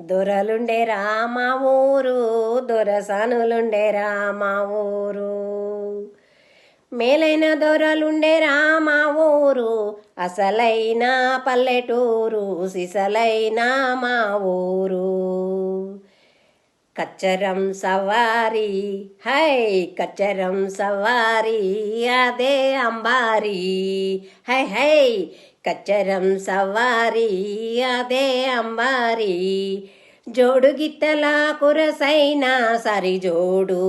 దొరలుండే రామ ఊరు దొరసానులుండే రామ ఊరు. మేలైన దొరలుండే రామ ఊరు అసలైన పల్లెటూరు సిసలైన మా ఊరు. కచ్చరం సవారి హై కచ్చరం సవారి అదే అంబారి. హై హై కచ్చరం సవారి అదే అంబారి. జోడు గిత్తల కురసైన సరి జోడు.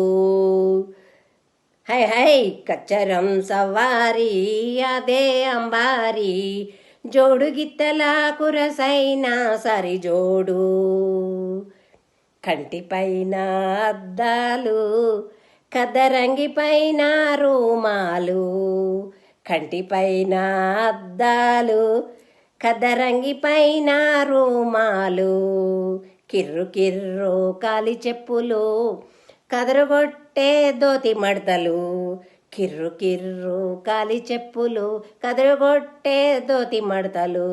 హై హై కచ్చరం సవారి అదే అంబారి. జోడు గిత్తల కురసైన సరి జోడు. కంటిపైన అద్దాలు కదరంగి పైన రూమాలు. కంటిపైన అద్దాలు కదరంగి పైన రూమాలు కిర్రు కిర్రు కాలి చెప్పులు కదరగొట్టే దోతి మడతలు కిర్రు కిర్రు కాలి చెప్పులు కదరగొట్టే దోతి మడతలు.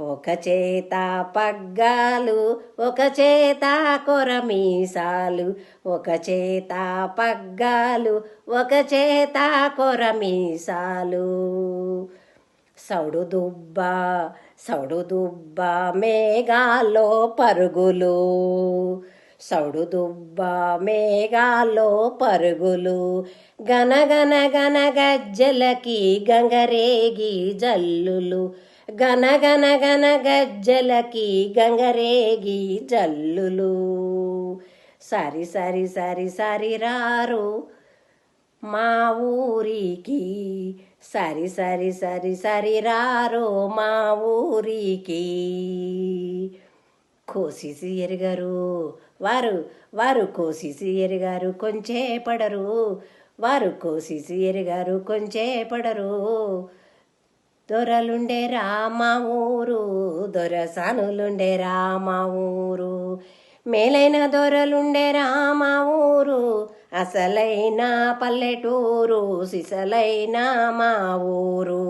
ఒక చేత పగ్గాలు ఒక చేత కొరమీసాలు ఒక చేత పగ్గాలు ఒక చేత కొరమీసాలు. సౌడు దుబ్బ సౌడు దుబ్బ మేఘాల్లో పరుగులు. సౌడు దుబ్బ మేఘాల్లో పరుగులు. గనగన గన గజ్జలకి గంగరేగి జల్లులు. గన గన గజ్జలకి గంగరేగి జల్లులు. సరి సరి సరి సరి రారు మా ఊరికి. సరి సరి సరి సరి రారు మా ఊరికి. కోసిసి ఎరగరు. వారు వారు కోసిసి ఎరిగారు కొంచే పడరు. వారు కోసిసి ఎరిగారు కొంచే పడరు. దొరలుండే రామ ఊరు దొరసానులుండే రామ ఊరు. మేలైన దొరలుండే రామ ఊరు అసలైన పల్లెటూరు సిసలైన మా ఊరు.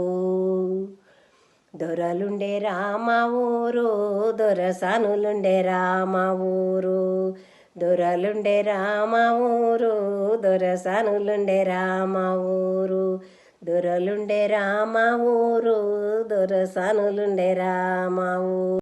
దొరలుండే రామ ఊరు దొరసానులుండే రామ ఊరు. దొరలుండే రామ ఊరు దొరసానులుండే రామ ఊరు. దొరలుండే రామ ఊరు దొరసానులుండే రామ ఊరు.